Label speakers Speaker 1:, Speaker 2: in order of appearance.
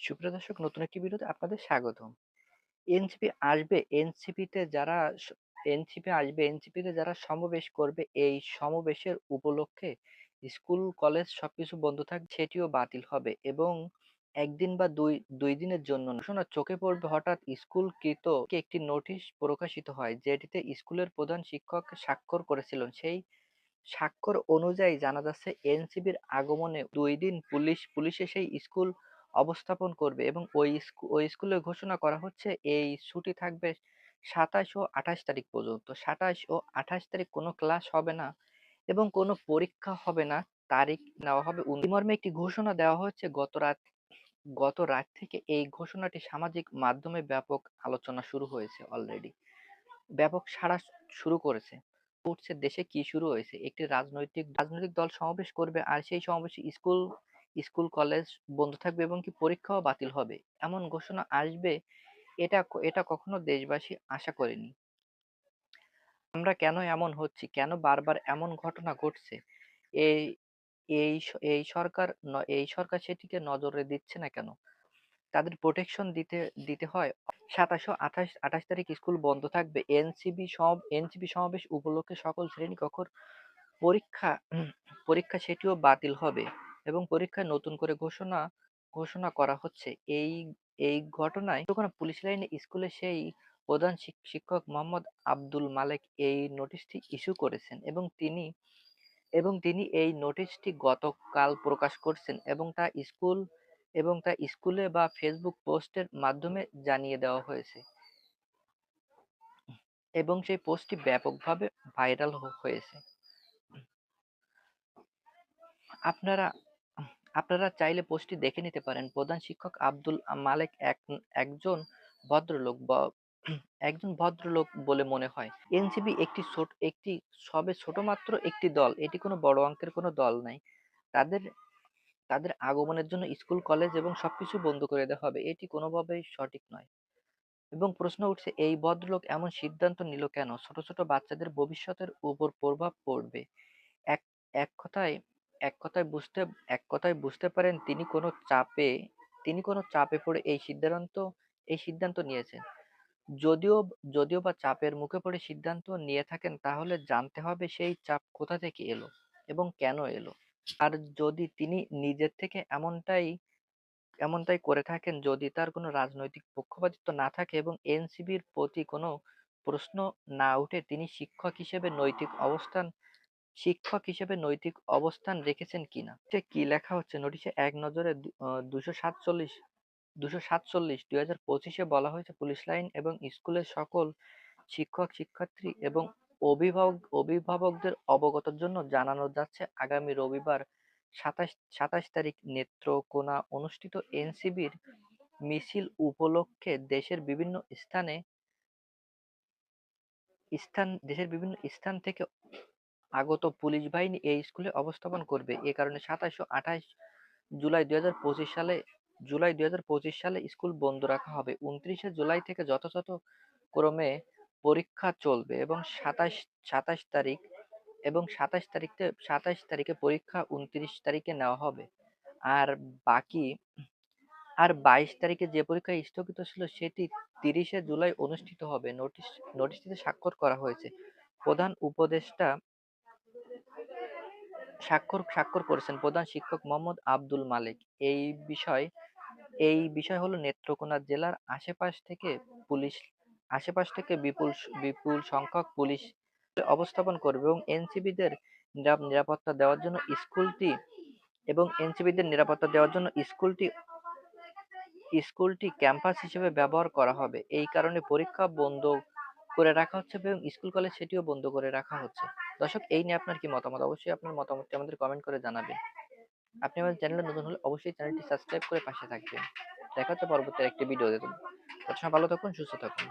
Speaker 1: সুপ্রিয় দর্শক নতুন একটি ভিডিওতে আপনাদের স্বাগতম। এনসিপি আসবে, এনসিপিতে যারা এনসিপি আসবে, এনসিপিতে যারা সমাবেশ করবে এই সমাবেশের উপলক্ষে স্কুল, কলেজ সবকিছু বন্ধ থাকবে সেটিও বাতিল হবে এবং একদিন বা ২, ২ দিনের জন্য ঘোষণা চোখে পড়বে হঠাৎ স্কুল কৃত একটি নোটিশ প্রকাশিত হয় যেটিতে স্কুলের প্রধান শিক্ষক স্বাক্ষর করেছিলেন। সেই স্বাক্ষর অনুযায়ী জানা যাচ্ছে এনসিপির আগমনে দুই দিন পুলিশ পুলিশে সেই স্কুল অবস্থাপন করবে এবং ওই ওই স্কুলে ঘোষণা করা হচ্ছে এই ছুটি থাকবে ২৭ ও ২৮ তারিখ পর্যন্ত। ২৭ ও ২৮ তারিখ কোনো ক্লাস হবে না এবং কোনো পরীক্ষা হবে না। তারিখ নেওয়া হবে মর্মে একটি ঘোষণা দেওয়া হয়েছে গত রাত গত রাত থেকে এই ঘোষণাটি সামাজিক মাধ্যমে ব্যাপক আলোচনা শুরু হয়েছে অলরেডি। ব্যাপক সাড়া শুরু করেছে। উঠছে দেশে কি শুরু হয়েছে? একটি রাজনৈতিক রাজনৈতিক দল সমাবেশ করবে আর সেই সমাবেশে স্কুল স্কুল, কলেজ বন্ধ থাকবে এবং কি পরীক্ষাও বাতিল হবে। এমন ঘোষণা আসবে এটা এটা কখনো দেশবাসী আশা করেনি। আমরা কেন এমন হচ্ছি? কেন বারবার এমন ঘটনা ঘটছে? এই এই এই সরকার এই সরকার সেটিকে নজরে দিচ্ছে না কেন? তাদের প্রোটেকশন দিতে দিতে হয়। ২৭ ও ২৮ ২৮ তারিখ স্কুল বন্ধ থাকবে। এনসিবি সম এনসিবি সমাবেশ উপলক্ষে সকল শ্রেণীকক্ষর পরীক্ষা পরীক্ষা সেটিও বাতিল হবে এবং পরীক্ষায় নতুন করে ঘোষণা ঘোষণা করা হচ্ছে। এই এই ঘটনায় পুলিশ লাইনে স্কুলে সেই প্রধান শিক্ষক মোহাম্মদ আব্দুল মালেক এই নোটিশটি ইস্যু করেছেন এবং তিনি এবং তিনি এই নোটিশটি গতকাল প্রকাশ করছেন এবং তা স্কুল, এবং তা স্কুলে বা ফেসবুক পোস্টের মাধ্যমে জানিয়ে দেওয়া হয়েছে এবং সেই পোস্টটি ব্যাপকভাবে ভাইরাল হয়েছে আপনারা আপনারা চাইলে পোস্টটি দেখে নিতে পারেন। প্রধান শিক্ষক আব্দুল মালেক এক, একজন ভদ্রলোক বা, একজন ভদ্রলোক বলে মনে হয়। এনসিপি একটি ছোট, একটি সবে ছোট মাত্র একটি দল। এটি কোনো বড় অঙ্কের কোনো দল নাই। তাদের তাদের আগমনের জন্য স্কুল, কলেজ এবং সবকিছু বন্ধ করে দেওয়া হবে। এটি কোনোভাবেই সঠিক নয়। এবং প্রশ্ন উঠছে, এই ভদ্রলোক এমন সিদ্ধান্ত নিল কেন? ছোট ছোট বাচ্চাদের ভবিষ্যতের উপর প্রভাব পড়বে। এক এক কথায় এক কথায় বুঝতে, এক কথায় বুঝতে পারেন তিনি কোনো চাপে, তিনি কোনো চাপে পড়ে এই সিদ্ধান্ত এই সিদ্ধান্ত নিয়েছেন। যদিও যদিও বা চাপের মুখে পড়ে সিদ্ধান্ত নিয়ে থাকেন, তাহলে জানতে হবে সেই চাপ কোথা থেকে এলো এবং কেন এলো। আর যদি তিনি নিজের থেকে এমনটাই এমনটাই করে থাকেন, যদি তার কোনো রাজনৈতিক পক্ষপাতিত্ব না থাকে এবং এনসিবির প্রতি কোনো প্রশ্ন না উঠে, তিনি শিক্ষক হিসেবে নৈতিক অবস্থান শিক্ষক হিসেবে নৈতিক অবস্থান রেখেছেন কিনা? সে কি লেখা হচ্ছে? নোটিশে এক নজরে দুশো সাতচল্লিশ দুশো সাতচল্লিশ, দুই হাজার পঁচিশে বলা হয়েছে পুলিশ লাইন এবং স্কুলের সকল শিক্ষক, শিক্ষার্থী এবং অভিভাবক, অভিভাবকদের অবগতর জন্য জানানো যাচ্ছে, আগামী রবিবার সাতাশ সাতাশ তারিখ নেত্রকোনা অনুষ্ঠিত এনসিবির মিছিল উপলক্ষে দেশের বিভিন্ন স্থানে, স্থান, দেশের বিভিন্ন স্থান থেকে আগত পুলিশ বাহিনী এই স্কুলে অবস্থাপন করবে। এ কারণে সাতাশ ও আঠাশ জুলাই দুই হাজার পঁচিশ সালে, জুলাই দুই হাজার পঁচিশ সালে স্কুল বন্ধ রাখা হবে। উনত্রিশে জুলাই থেকে যথাযথ ক্রমে পরীক্ষা চলবে এবং সাতাশ সাতাশ তারিখ এবং সাতাশ তারিখে সাতাশ তারিখে পরীক্ষা উনত্রিশ তারিখে নেওয়া হবে। আর বাকি, আর বাইশ তারিখে যে পরীক্ষা স্থগিত ছিল সেটি তিরিশে জুলাই অনুষ্ঠিত হবে। নোটিশ, নোটিশটিতে স্বাক্ষর করা হয়েছে। প্রধান উপদেষ্টা স্বাক্ষর স্বাক্ষর করেছেন প্রধান শিক্ষক মোহাম্মদ আব্দুল মালিক। এই বিষয় এই বিষয় হলো নেত্রকোনা জেলার আশেপাশ থেকে পুলিশ, আশেপাশ থেকে বিপুল বিপুল সংখ্যক পুলিশ অবস্থাপন করবে এবং এনসিবিদের নিরাপত্তা দেওয়ার জন্য স্কুলটি এবং এনসিবিদের নিরাপত্তা দেওয়ার জন্য স্কুলটি স্কুলটি ক্যাম্পাস হিসেবে ব্যবহার করা হবে। এই কারণে পরীক্ষা বন্ধ করে রাখা হচ্ছে এবং স্কুল, কলেজ সেটিও বন্ধ করে রাখা হচ্ছে। দর্শক, এই নিয়ে আপনার কি মতামত? অবশ্যই আপনার মতামতটি আমাদের কমেন্ট করে জানাবেন। আপনি আমাদের চ্যানেলে নতুন হলে অবশ্যই চ্যানেলটি সাবস্ক্রাইব করে পাশে থাকবেন। দেখা হচ্ছে পরবর্তী একটি ভিডিও দেখুন ততক্ষণ ভালো থাকুন, সুস্থ থাকুন।